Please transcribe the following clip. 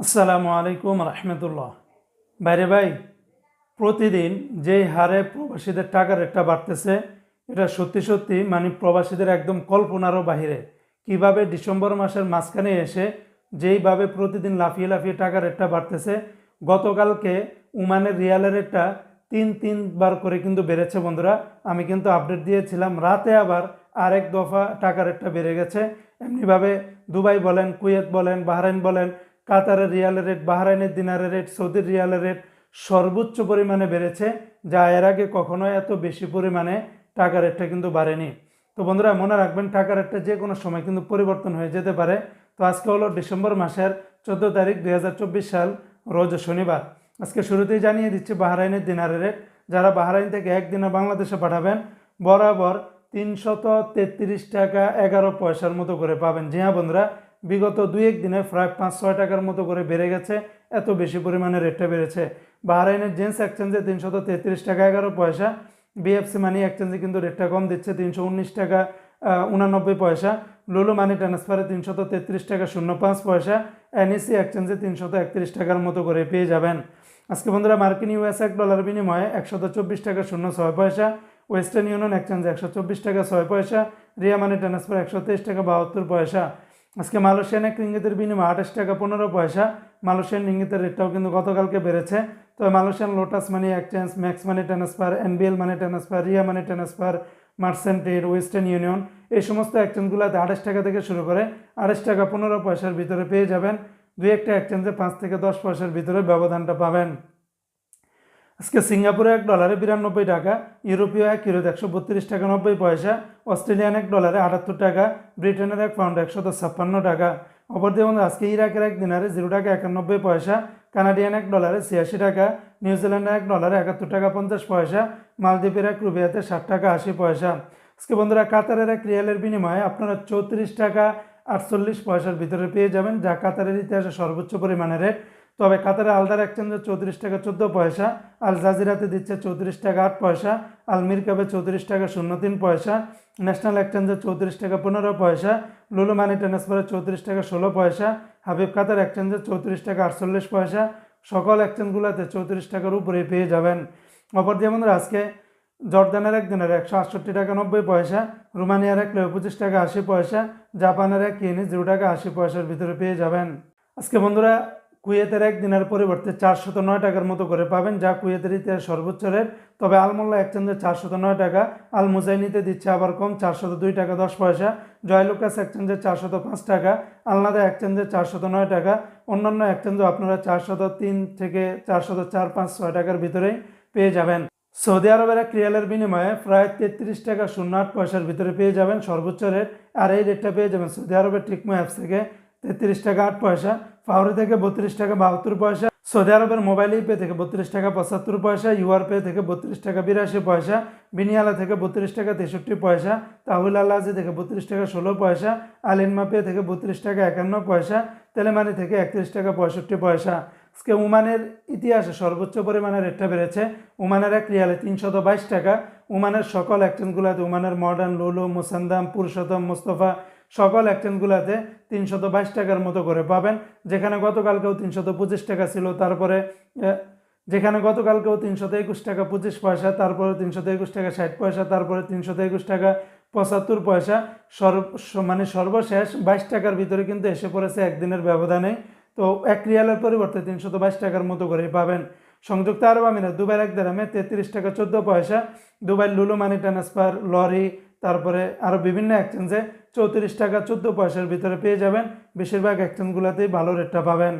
আসসালামু আলাইকুম রহমতুল্লাহ। বাইরে ভাই, প্রতিদিন যেই হারে প্রবাসীদের টাকা রেটটা বাড়তেছে, এটা সত্যি সত্যি মানে প্রবাসীদের একদম কল্পনারও বাহিরে। কীভাবে ডিসেম্বর মাসের মাঝখানে এসে যেইভাবে প্রতিদিন লাফিয়ে লাফিয়ে টাকা রেটটা বাড়তেছে, গতকালকে উমানের রিয়ালের রেটটা তিন তিনবার করে কিন্তু বেড়েছে বন্ধুরা। আমি কিন্তু আপডেট দিয়েছিলাম, রাতে আবার আরেক দফা টাকা রেটটা বেড়ে গেছে। এমনিভাবে দুবাই বলেন, কুয়েত বলেন, বাহরাইন বলেন কাতারের রিয়ালের রেট বাহরাইনের দিনারের রেট সৌদির রিয়ালের রেট সর্বোচ্চ পরিমাণে বেড়েছে, যা এর আগে কখনো এত বেশি পরিমাণে টাকা রেটটা কিন্তু বাড়েনি। তো বন্ধুরা, মনে রাখবেন টাকা রেটটা যে কোনো সময় কিন্তু পরিবর্তন হয়ে যেতে পারে। তো আজকে হলো ডিসেম্বর মাসের চোদ্দ তারিখ দু হাজার চব্বিশ সাল, রোজ শনিবার। আজকে শুরুতেই জানিয়ে দিচ্ছি বাহরাইনের দিনারের রেট যারা বাহরাইন থেকে একদিনে বাংলাদেশে পাঠাবেন, বরাবর তিনশত তেত্রিশ টাকা এগারো পয়সার মতো করে পাবেন। জি হ্যাঁ বন্ধুরা বিগত দুই এক দিনে প্রায় পাঁচ ছয় টাকার মতো করে বেড়ে গেছে, এত বেশি পরিমাণে রেটটা বেড়েছে। বাহরাইনের জেন্টস এক্সচেঞ্জে তিনশত তেত্রিশ টাকা এগারো পয়সা বিএফসি মানি এক্সচেঞ্জে কিন্তু রেটটা কম দিচ্ছে তিনশো উনিশ টাকা উনানব্বই পয়সা লুলু মানি ট্রান্সফারে তিনশত তেত্রিশ টাকা শূন্য পাঁচ পয়সা এনইসি এক্সচেঞ্জে তিনশত একত্রিশ টাকার মতো করে পেয়ে যাবেন। আজকে বন্ধুরা মার্কিন ইউএস এক ডলার বিনিময়ে একশত চব্বিশ টাকা শূন্য ছয় পয়সা ওয়েস্টার্ন ইউনিয়ন এক্সচেঞ্জে একশো চব্বিশ টাকা ছয় পয়সা, রিয়া মানি ট্রান্সফার একশো তেইশ টাকা বাহাত্তর পয়সা। আজকে মালয়েশিয়ান এক রিঙ্গিতের বিনিময়ে আঠাশ টাকা পনেরো পয়সা। মালয়েশিয়ান রিঙ্গিতের রেটটাও কিন্তু গতকালকে বেড়েছে। তবে Malaysian Lotus money exchange Max money transfer NBL money transfer Ria money transfer merchant trade Western Union এই সমস্ত এক্সচেঞ্জগুলোতে আঠাশ টাকা থেকে শুরু করে আঠাশ টাকা পনেরো পয়সার ভিতরে পেয়ে যাবেন। দুই একটা এক্সচেঞ্জে পাঁচ থেকে দশ পয়সার ভিতরে ব্যবধানটা পাবেন। আজকে সিঙ্গাপুরে এক ডলারে বিরানব্বই টাকা, ইউরোপীয় এক ইউরোতে একশো বত্রিশ টাকা নব্বই পয়সা, অস্ট্রেলিয়ান এক ডলারে আটাত্তর টাকা, ব্রিটেনের এক পাউন্ড একশত ছাপ্পান্ন টাকা। অপরদিকে বন্ধু, আজকে ইরাকের এক দিনারে জিরো টাকা একানব্বই পয়সা, কানাডিয়ান এক ডলারে ছিয়াশি টাকা, নিউজিল্যান্ডের এক ডলারে একাত্তর টাকা পঞ্চাশ পয়সা, মালদ্বীপের এক রুবিয়াতে ষাট টাকা আশি পয়সা। আজকে বন্ধুরা, কাতারের এক রিয়ালের বিনিময়ে আপনারা চৌত্রিশ টাকা আটচল্লিশ পয়সার ভিতরে পেয়ে যাবেন, যা কাতারের ইতিহাসে সর্বোচ্চ পরিমাণের রেট। তবে কাতারে আলদার এক্সচেঞ্জে চৌত্রিশ টাকা চোদ্দ পয়সা, আল জাজিরাতে দিচ্ছে চৌত্রিশ টাকা আট পয়সা, আল মিরকাবে চৌত্রিশ টাকা শূন্য তিন পয়সা, ন্যাশনাল এক্সচেঞ্জে চৌত্রিশ টাকা পনেরো পয়সা, লুলু মানি ট্রান্সফারে চৌত্রিশ টাকা ষোলো পয়সা, হাবিব কাতার এক্সচেঞ্জে চৌত্রিশ টাকা আটচল্লিশ পয়সা, সকল এক্সচেঞ্জগুলোতে চৌত্রিশ টাকার উপরে পেয়ে যাবেন। অপর যেমন আজকে জর্দানের এক দিনের একশো আটষট্টি টাকা নব্বই পয়সা, রোমানিয়ার এক লেও পঁচিশ টাকা আশি পয়সা, জাপানের এক কিনি জিরো টাকা আশি পয়সার ভিতরে পেয়ে যাবেন। আজকে বন্ধুরা কুয়েতের এক দিনের পরিবর্তে চারশত নয় টাকার মতো করে পাবেন, যা কুয়েতের ইতিহাস সর্বোচ্চ রেট। তবে আলমোল্লা এক্সচেঞ্জে চারশত নয় টাকা আল মুজাইনিতে দিচ্ছে আবার কম, চারশত দুই টাকা দশ পয়সা। জয়লুকাস এক্সচেঞ্জে চারশত পাঁচ টাকা, আলনাদা এক্সচেঞ্জে চারশত নয় টাকা। অন্যান্য এক্সচেঞ্জও আপনারা চারশত তিন থেকে চারশত চার পাঁচ ছয় টাকার ভিতরেই পেয়ে যাবেন। সৌদি আরবের এক রিয়ালের বিনিময়ে প্রায় তেত্রিশ টাকা শূন্য আট পয়সার ভিতরে পেয়ে যাবেন সর্বোচ্চ রেট, আর এই রেটটা পেয়ে যাবেন সৌদি আরবের টিকমো অ্যাপস থেকে। তেত্রিশ টাকা আট পয়সা, ফাউরি থেকে বত্রিশ টাকা বাহাত্তর পয়সা, সৌদি আরবের মোবাইল পে থেকে বত্রিশ টাকা পঁচাত্তর পয়সা, ইউআর পে থেকে বত্রিশ টাকা বিরাশি পয়সা বিনিয়ালা থেকে বত্রিশ টাকা তেষট্টি পয়সা, তাহুল আল্লাজি থেকে বত্রিশ টাকা ষোলো পয়সা আলিনমা পে থেকে বত্রিশ টাকা একান্ন পয়সা, তেলেমানি থেকে একত্রিশ টাকা পঁয়ষট্টি পয়সা। আজকে ওমানের ইতিহাসে সর্বোচ্চ পরিমাণে রেটটা বেড়েছে। ওমানের এক রিয়ালে তিনশত বাইশ টাকা। ওমানের সকল এক্সচেঞ্জগুলোতে ওমানের মডার্ন লুলু মুসান্দাম, পুরুষোত্তম, মুস্তফা সকল এক্সচেঞ্জগুলোতে তিনশত বাইশ টাকার মতো করে পাবেন। যেখানে গতকালকেও তিনশত পঁচিশ টাকা ছিল, তারপরে যেখানে গতকালকেও তিনশত একুশ টাকা পঁচিশ পয়সা, তারপরে তিনশত একুশ টাকা ষাট পয়সা, তারপরে তিনশত একুশ টাকা পঁচাত্তর পয়সা, সর্ব মানে সর্বশেষ বাইশ টাকার ভিতরে কিন্তু এসে পড়েছে একদিনের ব্যবধানে। তো এক রিয়ালের পরিবর্তে তিনশত বাইশ টাকার মতো করে পাবেন। সংযুক্ত আরব আমিরাত, দুবাইয়ের এক দেরামে তেত্রিশ টাকা চোদ্দ পয়সা দুবাই লুলু মানি ট্রান্সফার, লরি তারপরে আরও বিভিন্ন এক্সচেঞ্জে চৌত্রিশ টাকা চোদ্দ পয়সার ভিতরে পেয়ে যাবেন। বেশিরভাগ এক্সচেঞ্জগুলোতেই ভালো রেটটা পাবেন।